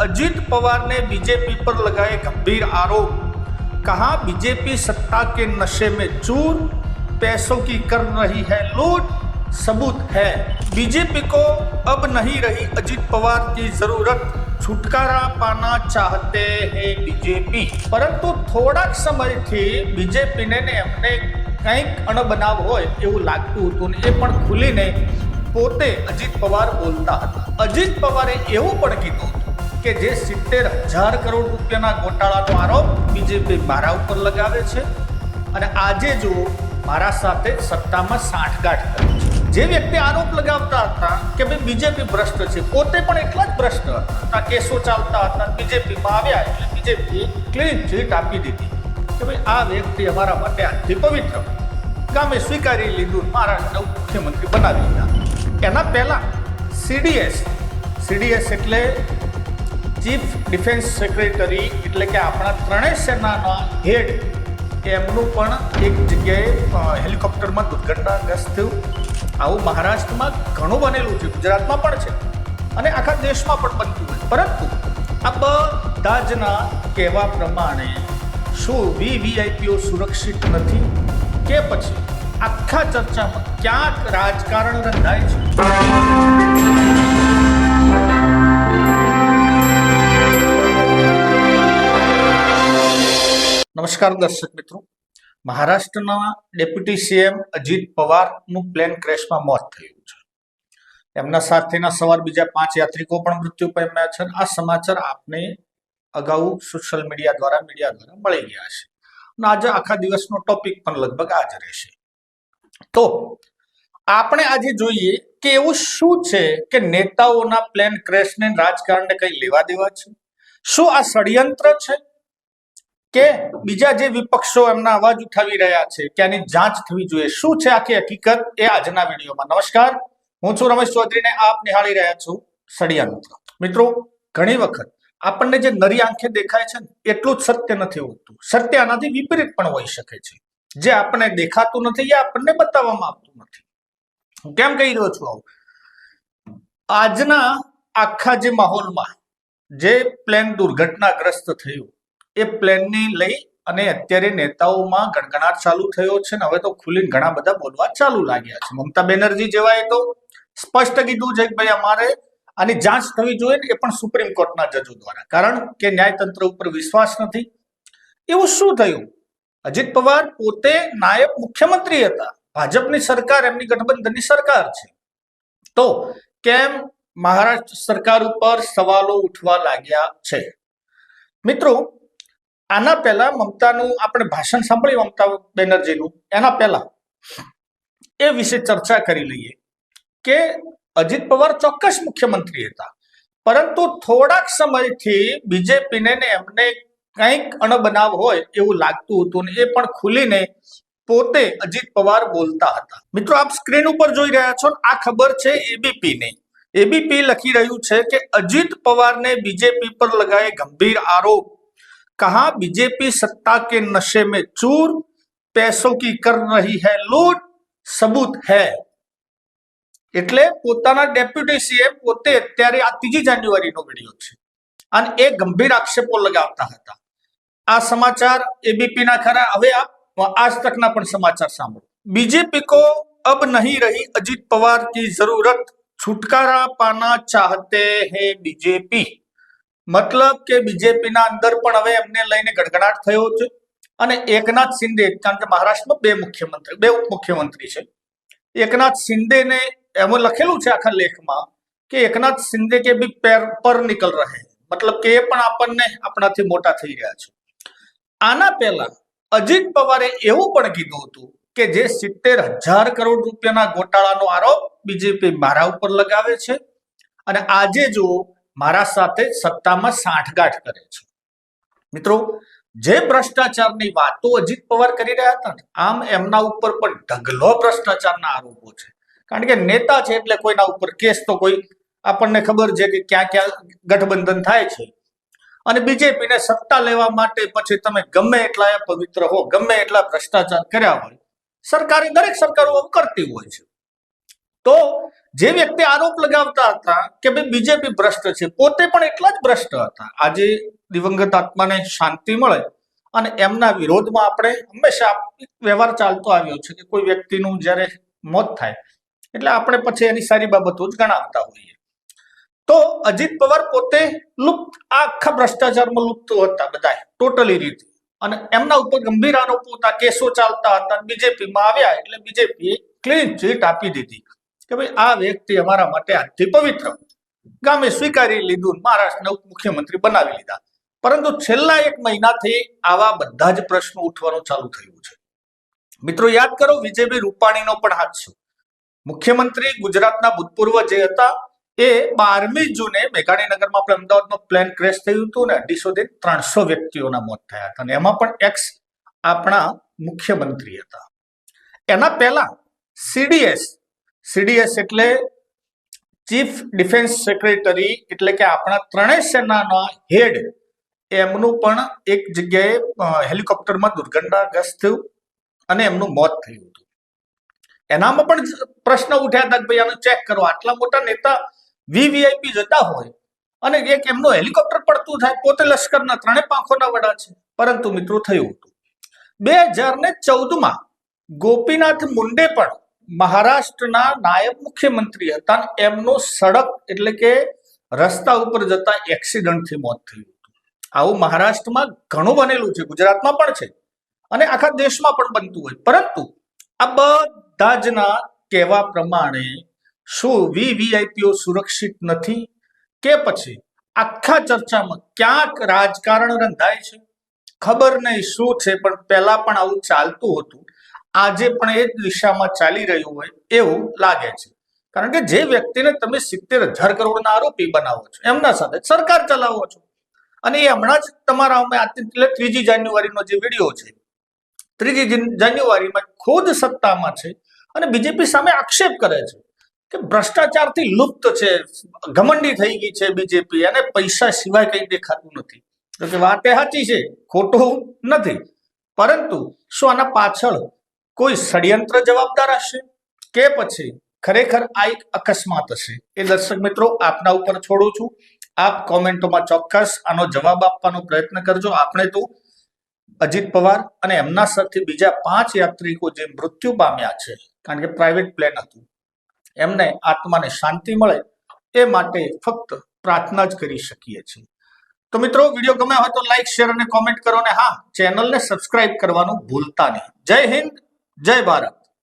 अजीत पवार ने बीजेपी पर लगाए गंभीर आरोप कहा बीजेपी सत्ता के नशे में चूर पैसों की कर रही है लूट सबूत है बीजेपी को अब नहीं रही अजीत पवार की जरूरत છુટકારા પાના ચાહતે હે બીજેપી પરંતુ થોડાક સમયથી બીજેપીને ને એમને કંઈક અણબનાવ હોય એવું લાગતું હતું ને એ પણ ખુલીને પોતે અજીત પવાર બોલતા હતા અજીત પવારે એવું પણ કીધું હતું કે જે સિત્તેર હજાર કરોડ રૂપિયાના ગોટાળાનો આરોપ બીજેપી મારા ઉપર લગાવે છે? અને આજે જો મારા સાથે સત્તામાં સાંઠગાંઠ કરે છે. જે વ્યક્તિ આરોપ લગાવતા હતા કે ભાઈ બીજેપી ભ્રષ્ટ છે, પોતે પણ એટલા જ ભ્રષ્ટ હતા. કેસો ચાલતા હતા બીજેપીમાં આવ્યા એટલે બીજેપી ક્લીન ચીટ આપી દીધી. કે ભાઈ આ વ્યક્તિ અમારા માટે આજથી પવિત્ર ગામે સ્વીકારી લીધું મહારાષ્ટ્રના મુખ્યમંત્રી બનાવી દીધા. એના પહેલા સીડીએસ સીડીએસ એટલે ચીફ ડિફેન્સ સેક્રેટરી એટલે કે આપણા ત્રણેય સેનાના હેડ એમનું પણ એક જગ્યાએ હેલિકોપ્ટરમાં દુર્ઘટનાગ્રસ્ત થયું. આવું મહારાષ્ટ્રમાં ઘણું બનેલું છે ગુજરાતમાં પણ છે. અને આખા દેશમાં પણ બનતું હોય. પરંતુ આ બધા જના કહેવા પ્રમાણે શું વીવીઆઈપીઓ સુરક્ષિત નથી કે પછી આખા ચર્ચામાં ક્યાંક રાજકારણ રંધાય છે? નમસ્કાર દર્શક મિત્રો. મહારાષ્ટ્રના ડેપ્યુટી સીએમ અજીત પવારનું પ્લેન ક્રેશમાં મોત થયું છે. એમના સાથેના સવાર બીજા પાંચ યાત્રિકો પણ મૃત્યુ પામ્યા છે. આ સમાચાર આપને અગાઉ સોશિયલ મીડિયા દ્વારા મીડિયા દ્વારા મળી ગયા છે. અને આજે આખા દિવસનો ટોપિક પણ લગભગ આ જ રહેશે. તો આપણે આજે જોઈએ કે એવું શું છે કે નેતાઓના પ્લેન ક્રેશને રાજકારણને કંઈ લેવા દેવા છે? શું આ ષડયંત્ર છે? કે બીજા જે વિપક્ષો એમના અવાજ ઉઠાવી રહ્યા છે, કે આની જાંચ થવી જોઈએ. શું છે આખી હકીકત? એ આજના વિડીયોમાં. નમસ્કાર. હું છું રમેશ ચૌધરીને આપ નિહાળી રહ્યા છું સળિયા મિત્રો. મિત્રો, ઘણી વખત આપણને જે નરી આંખે દેખાય છે ને, એટલું જ સત્ય નથી હોતું. સત્ય આનાથી વિપરીત પણ હોઈ શકે છે. જે આપણને દેખાતું નથી, એ આપણને બતાવવામાં આવતું નથી. હું કેમ કહી રહ્યો છું આવું? આજના આખા જે માહોલમાં, જે પ્લેન દુર્ઘટનાગ્રસ્ત થયું એ પ્લેનને લઈ અને અત્યારે નેતાઓમાં ગણગણાટ ચાલુ થયો છે ને હવે તો ખુલીને ઘણા બધા બોલવા ચાલુ લાગ્યા છે. મમતા બેનર્જી જેવાએ તો સ્પષ્ટ કીધું છે કે ભાઈ અમારે આની જાંચ થવી જોઈએ ને એ પણ સુપ્રીમ કોર્ટના જજો દ્વારા. કારણ કે ન્યાયતંત્ર ઉપર વિશ્વાસ નથી. એવું શું થયું? અજીત પવાર પોતે નાયબ મુખ્યમંત્રી હતા. ભાજપની સરકાર, એમની ગઠબંધનની સરકાર છે. તો કેમ મહારાષ્ટ્ર સરકાર ઉપર સવાલો ઉઠવા લાગ્યા છે? મિત્રો આના પહેલા મમતાનું આપણે ભાષણ સાંભળ્યું મમતા બેનર્જીનું? એના પહેલા. એ વિશે ચર્ચા કરી લઈએ કે અજીત પવાર ચોક્કસ મુખ્યમંત્રી હતા. પરંતુ થોડાક સમયથી બીજેપીને એમને કંઈક અણબનાવ હોય એવું લાગતું હતું ને એ પણ ખુલીને પોતે અજીત પવાર બોલતા હતા. મિત્રો, આપ સ્ક્રીન ઉપર જોઈ રહ્યા છો આ ખબર છે એબીપી ની એબીપી લખી રહ્યું છે કે અજીત પવારને બીજેપી પર લગાए ગંભીર આરોપ. कहा बीजेपी सत्ता के नशे में चूर पैसों की कर रही है लूट सबूत है એટલે પોતાના ડેપ્યુટી સીએમ પોતે અત્યારે આ ત્રીજી જાન્યુઆરીનો વિડીયો છે અને એ ગંભીર આક્ષેપો લગાવતા હતા આ સમાચાર એબીપી ના ખરા હવે આપ આજ તકના પણ સમાચાર સાંભળો बीजेपी को अब नहीं रही अजीत पवार की जरूरत छुटकारा पाना चाहते हैं बीजेपी મતલબ કે બીજેપીના અંદર પણ હવે એમને લઈને ગડગડાટ થયો છે. અને એકનાથ શિંદે, કારણ કે મહારાષ્ટ્રમાં બે મુખ્યમંત્રી, બે ઉપમુખ્યમંત્રી છે. એકનાથ શિંદેને એમાં લખેલું છે આખા લેખમાં કે એકનાથ શિંદે કે બી પેર પર નીકળ રહે. મતલબ કે એ પણ આપણને આપણાથી મોટા થઈ રહ્યા છે. આના પહેલા અજીત પવારે એવું પણ કીધું હતું કે જે સિત્તેર હજાર કરોડ રૂપિયાના ગોટાળાનો આરોપ બીજેપી મારા ઉપર લગાવે છે. અને આજે જો મારા સાથે સત્તામાં સાંઠગાંઠ કરે છે. મિત્રો, જે ભ્રષ્ટાચારની વાતો અજીત પવાર કરી રહ્યા હતા આમ એમના ઉપર પણ ઢગલો ભ્રષ્ટાચારના આરોપો છે. કારણ કે નેતા છે એટલે કોઈના ઉપર કેસ તો કોઈ આપણને ખબર છે કે ક્યાં ક્યાં ગઠબંધન થાય છે. અને બીજેપીને સત્તા લેવા માટે પછી તમે ગમે એટલા પવિત્ર હો, ગમે એટલા ભ્રષ્ટાચાર કર્યા હોય, સરકારે દરેક સરકારો કરતી હોય છે. તો જે વ્યક્તિ આરોપ લગાવતા હતા કે ભાઈ બીજેપી ભ્રષ્ટ છે, પોતે પણ એટલા જ ભ્રષ્ટ હતા. આજે દિવંગત આત્માને શાંતિ મળે અને એમના વિરોધમાં આપણે હંમેશા વ્યવહાર ચાલતો આવ્યો છે કે કોઈ વ્યક્તિનું જ્યારે મોત થાય, એટલે આપણે પછી એની સારી બાબતો જ ગણાવતા હોઈએ. તો અજીત પવાર પોતે લુપ્ત, આખા ભ્રષ્ટાચારમાં લુપ્ત હતા બધા ટોટલી રીતે. અને એમના ઉપર ગંભીર આરોપો હતા, કેસો ચાલતા હતા બીજેપીમાં આવ્યા એટલે બીજેપીએ ક્લીન ચીટ આપી દીધી. કે ભાઈ, આ વ્યક્તિ અમારા માટે આજથી પવિત્ર ગામે સ્વીકારી લીધું, મહારાષ્ટ્રના મુખ્યમંત્રી બનાવી લીધા. પરંતુ છેલ્લા એક મહિનાથી આવા બધા જ પ્રશ્નો ઉઠવાનું ચાલુ થયું છે. મિત્રો, યાદ કરો, વિજયભાઈ રૂપાણીનો પણ હાથ છે. મુખ્યમંત્રી ગુજરાતના ભૂતપૂર્વ જે હતા, એ બારમી જૂને મેઘાણીનગરમાં આપણે અમદાવાદમાં પ્લેન ક્રેશ થયું હતું ને, અઢીસો ત્રણસો વ્યક્તિઓના મોત થયા હતા. અને એમાં પણ એક્સ આપણા મુખ્યમંત્રી હતા. એના પહેલા સીડીએસ સીડીએસ એટલે ચીફ ડિફેન્સ સેક્રેટરી એટલે કે આપણા ત્રણેય સેનાના હેડ એમનું પણ એક જગ્યાએ હેલિકોપ્ટરમાં દુર્ઘટનાગ્રસ્ત થયું અને એમનું મોત થયું હતું. એનામાં પણ પ્રશ્ન ઉઠ્યા હતા ભાઈ આનું ચેક કરો. આટલા મોટા નેતા વીવીઆઈપી જતા હોય અને એક એમનું હેલિકોપ્ટર પડતું થાય, પોતે લશ્કરના ત્રણે પાંખોના વડા છે. પરંતુ મિત્રો થયું હતું. બે હજાર ને ચૌદમાં ગોપીનાથ મુંડે પણ મહારાષ્ટ્રના નાયબ મુખ્યમંત્રી હતા એમનું સડક એટલે કે રસ્તા ઉપર જતા એક્સિડન્ટથી મોત થયું હતું. આવું મહારાષ્ટ્રમાં ઘણું બનેલું છે, ગુજરાતમાં પણ છે અને આખા દેશમાં પણ બનતું હોય. પરંતુ આ બધા જના કહેવા પ્રમાણે શું વીવીઆઈપીઓ સુરક્ષિત નથી કે પછી આખા ચર્ચામાં ક્યાંક રાજકારણ રંધાય છે? ખબર નહીં શું છે, પણ પહેલા પણ આવું ચાલતું હતું. આજે પણ એ જ દિશામાં ચાલી રહ્યું હોય એવું લાગે છે. કારણ કે જે વ્યક્તિને તમે સિત્તેર હજાર કરોડના આરોપી બનાવો છો, એમના સાથે સરકાર ચલાવો છો. અને એ હમણાં જ તમારા એટલે ત્રીજી જાન્યુઆરીનો જે વીડિયો છે, ત્રીજી જાન્યુઆરીમાં ખુદ સત્તામાં છે અને બીજેપી સામે આક્ષેપ કરે છે કે ભ્રષ્ટાચારથી લુપ્ત છે, ઘમંડી થઈ ગઈ છે બીજેપી અને પૈસા સિવાય કંઈ દેખાતું નથી. તો કે વાત એ સાચી છે, ખોટું નથી. પરંતુ શું આના પાછળ કોઈ ષડયંત્ર જવાબદાર હશે કે પછી ખરેખર આ એક અકસ્માત હશે? એ દર્શક મિત્રો, આપના ઉપર છોડું છું. આપ કોમેન્ટોમાં ચોક્કસ આનો જવાબ આપવાનો પ્રયત્ન કરજો. આપણે તો અજીત પવાર અને એમના સાથે બીજા પાંચ યાત્રિકો જે મૃત્યુ પામ્યા છે, કારણ કે પ્રાઇવેટ પ્લેન હતું, એમને આત્માને શાંતિ મળે એ માટે ફક્ત પ્રાર્થના જ કરી શકીએ છીએ. તો મિત્રો, વીડિયો ગમે હોય તો લાઈક શેર અને કોમેન્ટ કરો અને હા, ચેનલને સબસ્ક્રાઇબ કરવાનું ભૂલતા નહીં. જય હિન્દ! જય ભારત.